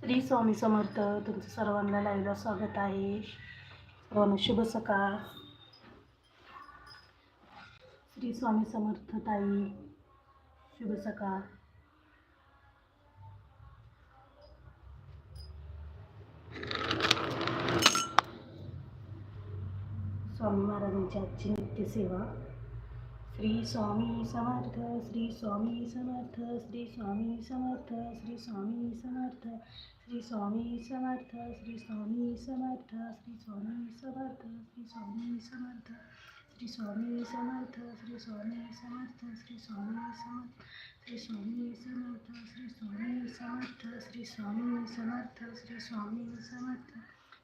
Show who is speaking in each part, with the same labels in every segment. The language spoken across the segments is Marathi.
Speaker 1: श्री स्वामी समर्थ तुमचं सर्वांना लाईव्हला स्वागत आहे. सर्वांना शुभ सकाळ. श्री स्वामी समर्थ ताई शुभ सकाळ. स्वामी महाराजांची आजची नित्यसेवा श्री स्वामी समर्थ श्री स्वामी समर्थ श्री स्वामी समर्थ श्री स्वामी समर्थ श्री स्वामी समर्थ श्री स्वामी समर्थ श्री स्वामी समर्थ श्री स्वामी समर्थ श्री स्वामी समर्थ श्री स्वामी समर्थ श्री स्वामी समर्थ श्री स्वामी समर्थ श्री स्वामी समर्थ श्री स्वामी समर्थ श्री स्वामी समर्थ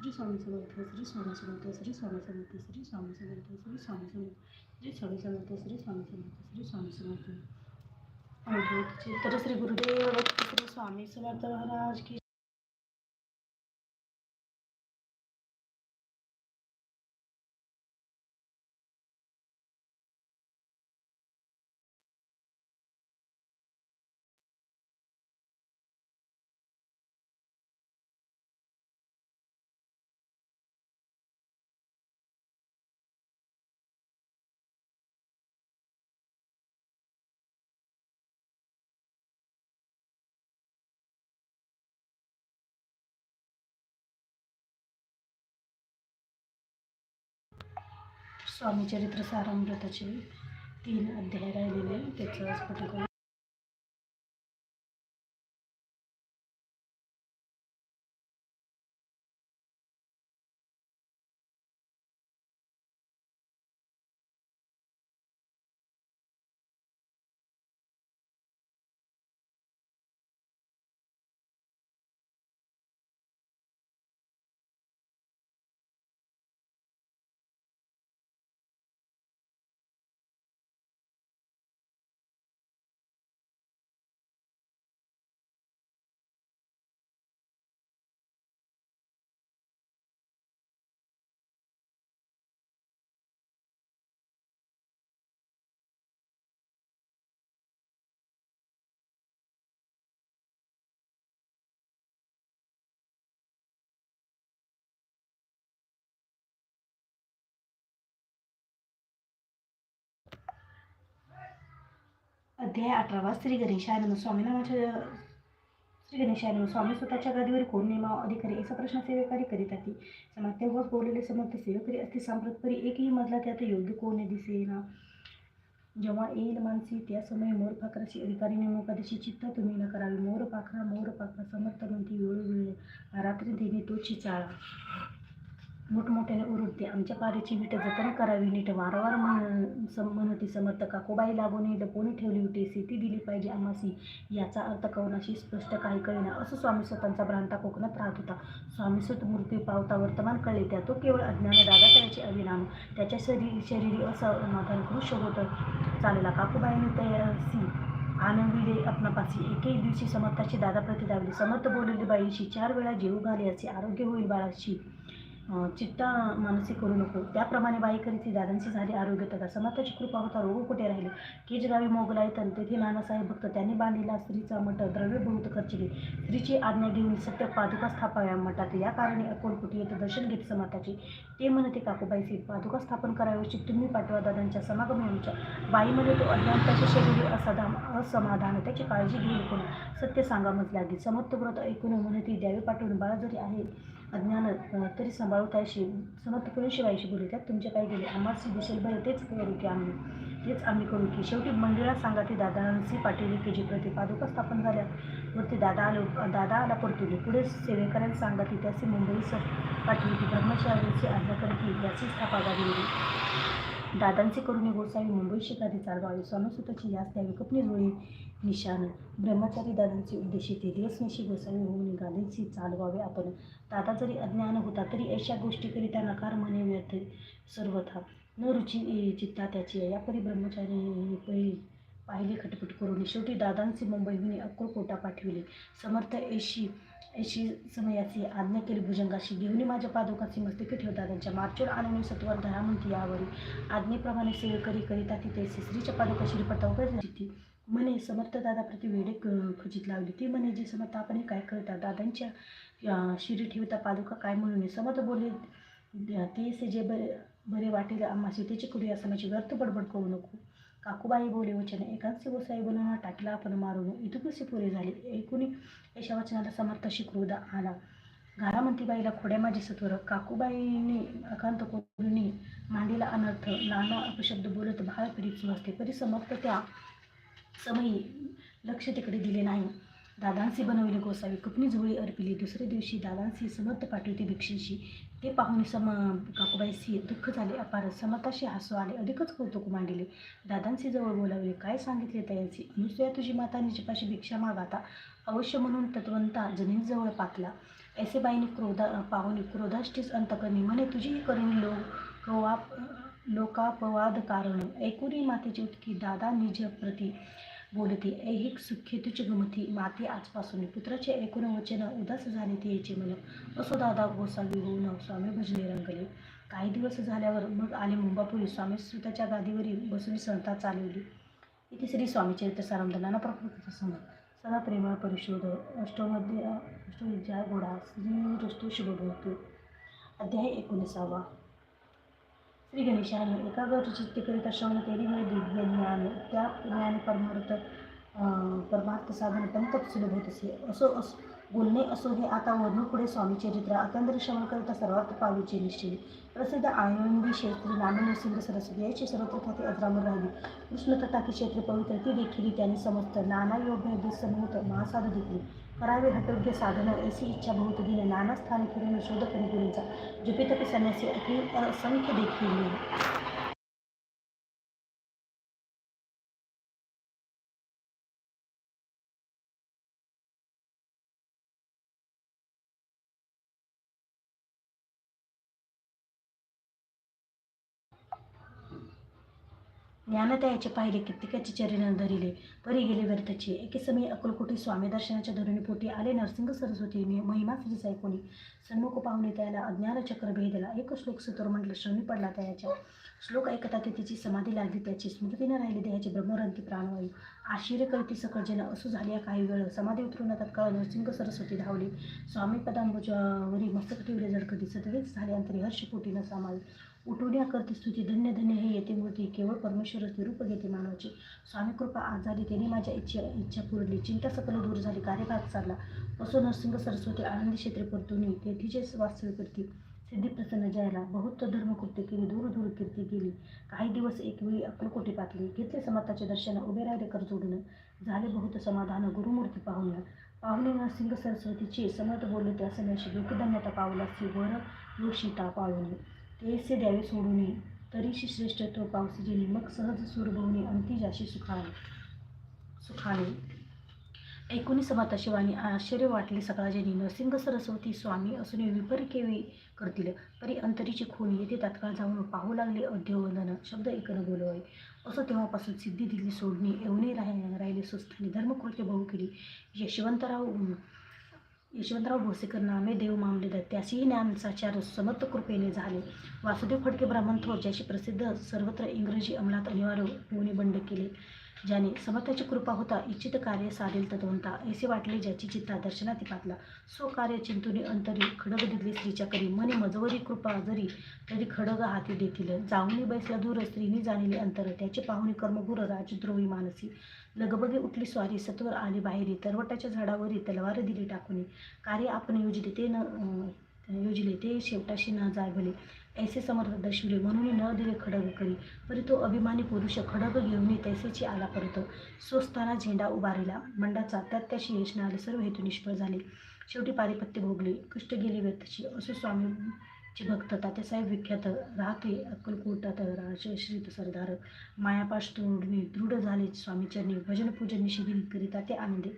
Speaker 1: श्री स्वामी समर्थ श्री स्वामी समर्थ श्री स्वामी समर्थ श्री स्वामी समर्थ श्री स्वामी समर्थ श्री स्वामी समर्थ श्री स्वामी समर्थ श्री स्वामी समर्थ अवधूतचे तर श्री गुरुदेव श्री स्वामी समर्थ महाराज की स्वामीचरित्र सारामृताचे तीन अध्याय राहिलेले त्याचं आज पठण करू. अध्याय अठरावा श्री गणेशानंद स्वामी नामाच्या श्री गणेशानंद स्वामी स्वतःच्या गादीवर कोण नेमाव अधिकारी असा प्रश्न सेवेकारी करीत आती समाज तेव्हाच बोललेले समर्थ सेवेकरी असते सांप्रतपरी एकही मजला त्यात योग्य कोण दिसेना. जेव्हा येईल मानसी त्या समय मोर पाखराची अधिकारी नेमकादशी चित्त तुम्ही न करावी मोर पाखरा मोर पाखरा समर्थ म्हणती वेळोवेळी रात्री देणे तोची चाळा. मोठमोठ्याने ओरडते आमच्या पारीची नीट जतन करावी नीट वारंवार म्हण सम म्हणती समर्थ काकूबाई लागून लपवून ठेवली होती? सिटी दिली पाहिजे आम्हासी. याचा अर्थ कवनाशी स्पष्ट काही कळेना. असं स्वामी स्वतःचा भ्रांता कोकणात राहत होता. स्वामी सुत मूर्ती पावता वर्तमान कळले. त्या तो केवळ अज्ञान दादा त्याचे अभिनाम त्याच्या शरीर शरीरी असमाधान कृष होत चालला. काकूबाईने त्यासी आनंदीले आपणापासी एकही दिवशी समर्थाची दादा प्रति दावली समर्थ बोललेली बाईशी चार वेळा जेऊ घाले असे आरोग्य होईल बाळाशी. अं, चित्ता मानसी करू नको त्याप्रमाणे बाई करीती दादांची झाली आरोग्य तथा समर्थाची कृपा होता. रोग कुठे राहिले? केज गावी मोगलाई तन तेथे नानासाहेब भक्त त्यांनी बांधलेला स्त्रीचा मठ द्रव्य बहुत खर्चले. स्त्रीची आज्ञा घेऊन सत्य पादुका स्थापाव्या मठात या कारणे अकोलकुटी येथे दर्शन घेत समर्थाचे ते म्हणते काकूबाईचे पादुका स्थापन करावयाची तुम्ही पाठवा दादांच्या समागमी आमच्या बाईमध्ये तो अज्ञानताचे शरीर असाधान असमाधान त्याची काळजी घेऊन कोण सत्य सांगा म्हटल्या लागेल समर्थ व्रत ऐकून म्हणती द्यावे पाठवून बाळा जरी आहे अज्ञान तरी सांभाळू त्याशी समर्थपणे शिवायशी बोलू त्यात तुमचे काय गेले. आम्हाला दिसेल बरे तेच करू की आम्ही तेच आम्ही करू की. शेवटी मंदिरात सांगा की दादांची पाटील की जी प्रति पादुका स्थापन झाल्या. वरती दादा आलो दादा आला परतुली पुढे सेवेकरांना सांगा ती त्याची मुंबईस पाठवली की ब्रह्मचार्याची आज्ञा करती याची स्थापा झाली दादांचे करुणे गोसावी मुंबई शिकारी चालवावी स्वामीसुताची यास द्यावी कपनी जुळी निशान ब्रह्मचारी दादांचे उद्देश ते दिवसनिशी गोसावी होऊन गांधींची चालवावे आपण दादा जरी अज्ञान होता तरी अशा गोष्टीकरिता नकार म्हणे व्यर्थ सर्वथा. न रुची चित्ता त्याची यापरी ब्रह्मचारी पहिली पाहिले खटपट करून शेवटी दादांचे मुंबईहून अक्रोकोटा पाठविले. समर्थ एशी ऐशी समयाची आज्ञा केली. भुजंगाशी घेऊन माझ्या पादुकाची मस्तके ठेवता त्यांच्या मार्चोड आणून सत्वर धरा म्हणती यावरी आज्ञेप्रमाणे सेवेकरी करिता तिथे श्रीच्या पादुका श्रीपता उभे म्हणे समर्थ दादा प्रति वेडे खचित लावली. ती म्हणे जे समर्थ आपण काय करता? दादांच्या शिरी ठेवता पादुका काय म्हणून? समर्थ बोलले ते से जे बरे बरे वाटेल आम्हा सीतेची कुडी असण्याची व्यर्थ बडबड करू नको. काकूबाई बोले वचन एकांशी गोसाई बोलून टाकला आपण मारून. इतुकशी पुरे झाले. एकूणी अशा वचनाला समर्थ क्रोध आला घारामंतीबाईला खोड्या माझे सत्वर. काकूबाईने अकांत कोणी मांडीला अनर्थ नाना अपशब्द बोलत बाळ फिरीत सुवासते परी समर्थ त्या समयी लक्ष तिकडे दिले नाही. दादांसी बनवली गोसावी कुपणी झोळी अर्पिली. दुसऱ्या दिवशी दादांसी समर्थ पाठवते भिक्षेशी. ते पाहून सम काकूबाईसी दुःख झाले. अपार समर्थाशी हसू आले. अधिकच कौतुक मांडले. दादांसी जवळ बोलावले. काय सांगितले तयांसी अनुसया तुझी माता निजपाशी भिक्षा मागाता अवश्य म्हणून तत्वंता जनींजवळ पाकला. ऐसे बाईने क्रोधा पाहुणी क्रोधाष्टीच अंतकरणी म्हणे तुझीही करून लो लोकवा लोकापवाद कारण. ऐकुरी मातेची उतकी दादा निज प्रती बोलते ऐहिक सुखे गमती माती आजपासून पुत्राचे ऐकून वचन उदास झाले ते याचे मन असो दादा गोसावी होऊन स्वामी भजने रंगले. काही दिवस झाल्यावर मग आले मुंबापुरी स्वामी स्वतःच्या गादीवरील बसून संता चालवली. इथे श्री स्वामी चरित्र सारंभ नाना प्रकृतीचा समज सदा प्रेमळ परिशोध अष्टमध्ये अष्टविद्या गोडा श्री रस्तू शुभभवतू अध्याय एकोणीसावा. श्री गणेशाने एकाग्र चित्तकरिता श्रवण केलीमुळे हे दिव्य ज्ञान त्या ज्ञान परमार्थ परमार्थ साधन पंकत सुलभ होत असे असो असं बोलणे असो हे आता वर्णू पुढे स्वामी चरित्र अत्यंत श्रवण करता सर्वात पावीचे निश्चित प्रसिद्ध आनंदी क्षेत्री नामे नृसिंह सरस्वती याची सर्वत्र ख्याती अजरामर राहिली. कृष्ण तथा की क्षेत्र पवित्र ती देखील त्यांनी समस्त नाना योग्य समूत महासाध देखील करावे हटोग्य साधन ऐसी इच्छा बहुत दिन नाना स्थान फिरून शोध करी गुरूंचा जुपितपी संन्यासी अति असंख्य देखील ज्ञानतयाचे पाहिले कित्येकाचे चरण धरिले. परी गेले व्यर्थाची एके समय अकुलकोटी स्वामी दर्शनाच्या धरणीपोटी आले. नरसिंह सरस्वती महिमा श्री ऐकोणी सन्मुख पाहुणे त्याला अज्ञान चक्र भेदला. एक श्लोक सुतर म्हटलं श्रमी पडला त्याच्या. श्लोक ऐकता ते तिची समाधी लागली. त्याची स्मृतीने राहिली देहाची ब्रह्मरंती प्राणवायू. आश्चर्य करती सकळ जन असो झाली काही वेळ समाधी उतरून तत्काळ नरसिंह सरस्वती धावली. स्वामी पदांबुजावरी मस्तक ठेवले दिसत सतवेच झाले अंतरी हर्षपोटीनं सामाल उठवण्या करते स्तुती. धन्य धन्य हे येते मूर्ती. केवळ परमेश्वरच निरूप घेते मानवाची. स्वामी कृपा आज झाली त्याने माझ्या इच्छा इच्छा पुरली. चिंता सकल दूर झाली. कार्यभाग चालला. असो नरसिंह सरस्वती आनंदी क्षेत्र परतुनी तेथीचे वास्तव्य करती सिद्धिप्रसन्न जयाला बहुत धर्मकृत्य केली दूर दूर कीर्ती केली. काही दिवस एकवेळी अक्कलकोटी पातली घेतले समर्थाचे दर्शन उभे राहिले कर जोडून. झाले बहुत समाधान गुरुमूर्ती पाहुण्या. पाहुणे सिंह सरस्वतीचे समर्थ बोलले त्या समयाशी लोकधन्यता पावला वर योषिता पाळून. तेसे द्यावे सोडून तरीशी श्रेष्ठ तो पावसीजेनी मग सहज सुरभवणे अंतिजाशी सुखाने सुखाने ऐकून समर्थ शिवानी आश्चर्य वाटले सकाळजेनी. नरसिंह सरस्वती स्वामी असून विपर केवी करतील. परी अंतरीची खून येथे तात्काळ जाऊन पाहू लागले. अध्यवंदन शब्द ऐकणं बोलवाय असं तेव्हापासून सिद्धी दिली सोडणी येऊनही राहिले राहिले सुस्थानी धर्मकृत्य बहु केली यशवंतराव यशवंतराव भोसेकर नामे देव मामले त्यासीही ज्ञानसाचार समर्थ कृपेने झाले. वासुदेव फडके ब्राह्मण थोर ज्याची प्रसिद्ध सर्वत्र इंग्रजी अंमलात अनिवार्य होऊन बंड केले. ज्याने समर्थाची कृपा होता इच्छित कार्य साधेल तद्वंता ऐसे वाटले ज्याची चित्ता दर्शनात पातला. स्वकार्य चिंतुनी अंतरी खडग दिली स्त्रीच्या करी. मने मजवरी कृपा जरी तरी खडग हाती देतील. जाऊनी बैसला दूर स्त्रीने जाणले अंतर. त्याचे पाहुणे कर्मगुर राजद्रोही मानसी. लगबगे उठली स्वारी सत्वर आली बाहेरी. तरवटाच्या झाडावरी तलवार दिली टाकून. कार्य आपण योजिले ते न योजिले ते शेवटाशी न जाय भले. ऐसे समर्थ दर्शविले म्हणून न दिले खडग करी परी तो अभिमानी पुरुष खडग घेऊन तैसेची आला परत स्वस्ताना झेंडा उभारिला मंडाचा त्यात त्याशी यश आले सर्व हेतू निष्फळ झाले. शेवटी पारिपत्य भोगले. कष्ट गेली व्यर्थची. असो स्वामीचे भक्त तात्यासाहेब विख्यात राहते अक्कलकोटात राजश्रीत सरदार. मायापाश तोडणे दृढ झाले स्वामीचरणी भजन पूजन निषेधी करीता ते आनंदे.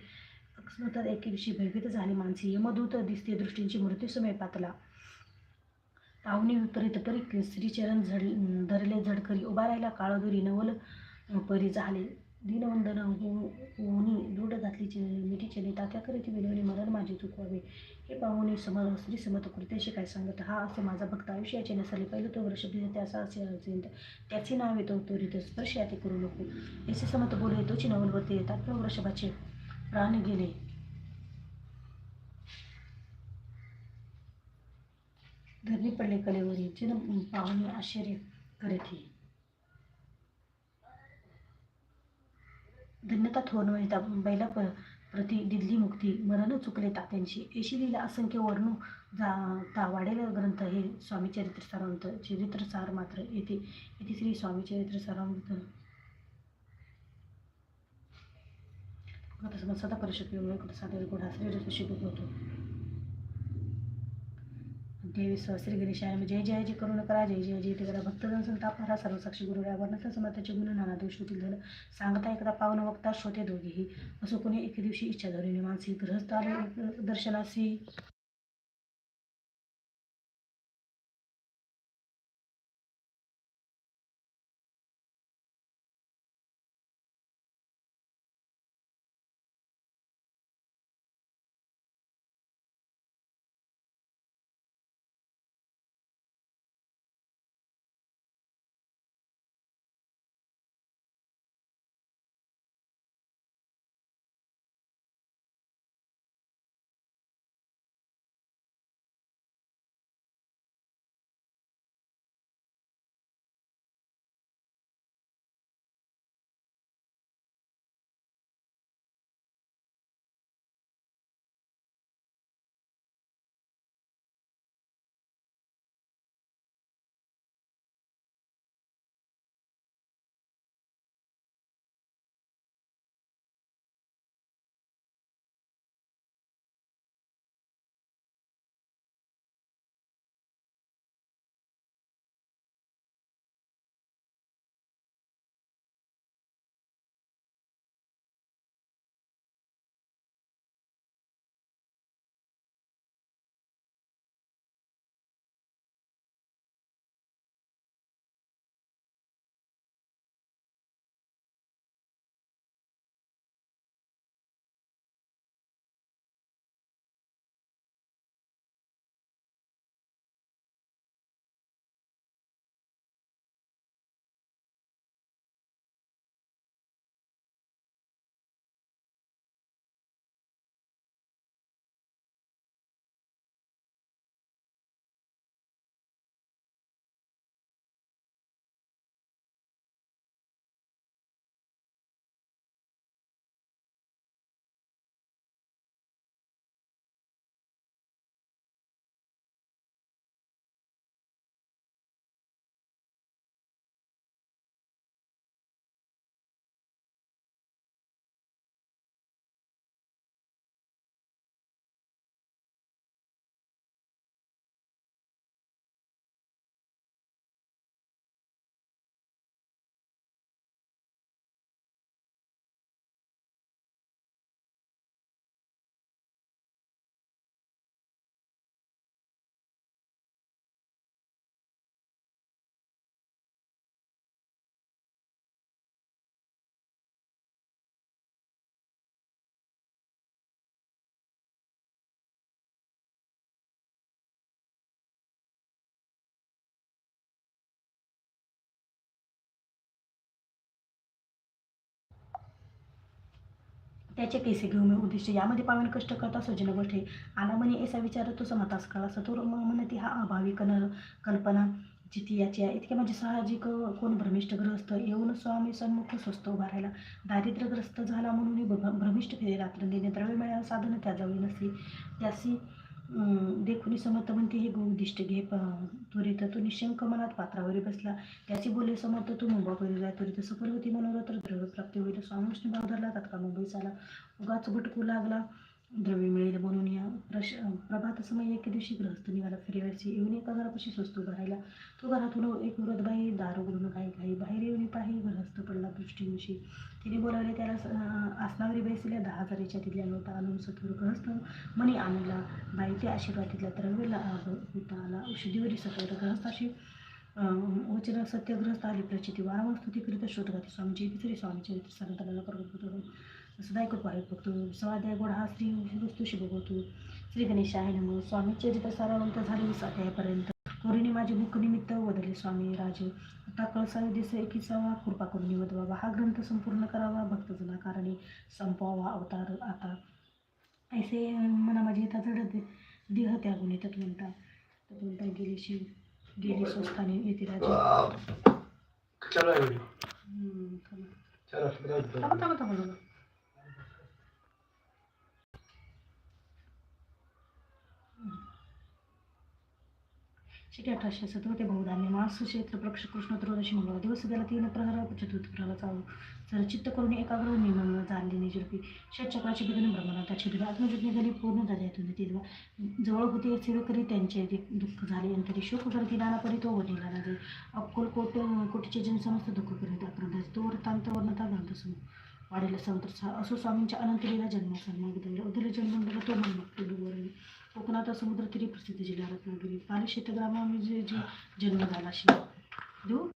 Speaker 1: अकस्मातात एके दिवशी भयभीत झाली माणसे. यमदूत दिसते दृष्टींची मृत्यूसमय पातला. पाहुणे विपरीत परी श्रीचरण झड धरले झडकरी. उभा राहिला काळदुरी. नवल परी झाले. दीनवंदन हो-, होऊनी दृढ घातली मिठी चले तात्या करीत विनवणी मरण माझे चुकवावे हे पाहुणे सम श्री समत कृत्याशी काय सांगत? हा असे माझा भक्त आयुष्याचे नसले. पहिलं तो वर्ष त्याचा असे असेल त्याचे नाव येतो त्वरित स्पर्श याते करू नको. असे समत बोले तोची नवलवरती येतात वृषभाचे? प्राण गेले. धरणी पडले कलेवरी. चिन पाहुणे आश्चर्य करीत धन्यता थोरवणिता बैला प प्रति दिल्ली मुक्ती. मरण चुकले तात्यांची येशी लिहिला असंख्य वर्णू जा ता वाढेल ग्रंथ हे स्वामी चरित्र सारांत चरित्र सार मात्र येथे येथे श्री स्वामी चरित्र सारांत सदा परिषद कुठं साधे गोडा श्री शिकत होतो. देवी सहस्री गिरीशाय जय म्हणजे जय जय करुण करा जय जय जय ते करा. भक्तजन संताप हरा सर्वसाक्षी गुरु वर्णचा समर्थाचे गुण नाना दोष होतील झालं सांगता एकदा पावन वक्ता श्रोते दोघेही. असो कोणी एके दिवशी इच्छा धरून मानसी गृहस्थ दर्शनासी त्याचे कैसे घेऊ मी उद्दिष्ट यामध्ये पावन कष्ट करता सज्जन गोष्टी आला म्हणे ऐसा विचार तो समतास कळा सतुर म्हणती हा अभावी कन कल्पना जिती याची आहे इतके म्हणजे साहजिक कोण भ्रमिष्ट ग्रस्त येऊन स्वामी सन्मुख स्वस्त उभा राहिला. दारिद्र्यग्रस्त झाला म्हणून भ्रमिष्ठ भ्रमिष्ट फिरे रात्र दिने द्रव्य मिळाला साधन त्याजवळी नसे. त्यासी देखुनी समर्थ म्हणते हे उद्दिष्ट घे प- त्वरित तो निशंक मनात पात्रावरी बसला. त्याची बोले समर्थ तू मुंबापुरी जाय. त्वरित सफल होती मनोरथ द्रव्य प्राप्ती होईल. स्वामी विष्णू भाव धरला तात्काळ मुंबईस आला. उगाच भटकू लागला. द्रव्य मिळेल म्हणून या प्रश प्रभात समय एके दिवशी ग्रहस्थ निघाला. फिरवायची येऊन एका घरापाशी स्वस्त उभा राहिला. तो घरातून एक वृद्धबाई दार उघडून काही काही बाहेर येऊन पाही ग्रहस्थ पडला दृष्टींशी तिने बोलावले त्याला आसनावरी बैसल्या दहा हजाराच्या तिथल्या नोटा आणून सत्वर ग्रहस्थ मनी आणला. बाई ते आशीर्वाद तिथल्या द्रव्य होता आला. औषधीवरी सत्वर ग्रहस्थाशी वचन सत्यग्रस्त आली. प्रचिती वारंवार स्तुती करीत शोधगाती स्वामीची तिसरी स्वामीचे सांगताना करत सदा ऐकत पाहिजे बघतो स्वाध्याय गोड हा श्री वस्तूशी बघतो श्री गणेश आहे नमो. स्वामी चरित्र सारावंत झाले वीस अध्यायापर्यंत कोरीने माझे मुख निमित्त वदले स्वामी राजे. आता कळसावे दिसे एकीसावा कृपा करून निवद बाबा हा ग्रंथ संपूर्ण करावा भक्तजना कारणे संपवावा अवतार आता. ऐसे मना माझी येतात जड देह त्यागून येतात म्हणता. तर म्हणता गेली शिव गेली स्वस्थाने येते राजे.
Speaker 2: चलो
Speaker 1: शके अठराशे सत्तर ते बहुधान्य मास क्षेत्र प्रक्ष कृष्ण त्रयोदशी मंगळ दिवस गेला तीन प्रहरा चतुर्थ प्रहरा चालू. जर चित्त करून एकाग्र नियम झाले निजुर्पी षटचक्राची बिघन ब्रह्मणा त्याची बिघ आत्मज्ञ झाली पूर्ण झाली यातून ती जवळ होते सेवेकरी त्यांचे दि- दुःख झाले अंतरी शोक करती नानापरी तो वडीला लागे अक्कोल कोट कोटीचे जन समस्त दुःख करीत आक्रंदास तो वृत्तांत वर्णता ग्रंथ समोर वाढेल संतर असो स्वामींच्या अनंतलीला जन्म सन्मार्ग उदर जन्म तो मन कोकणात समुद्र तरी प्रसिद्ध जिल्हा रत्नागिरी. पाली म्हणजे जे जन्म झाला शिव देऊ?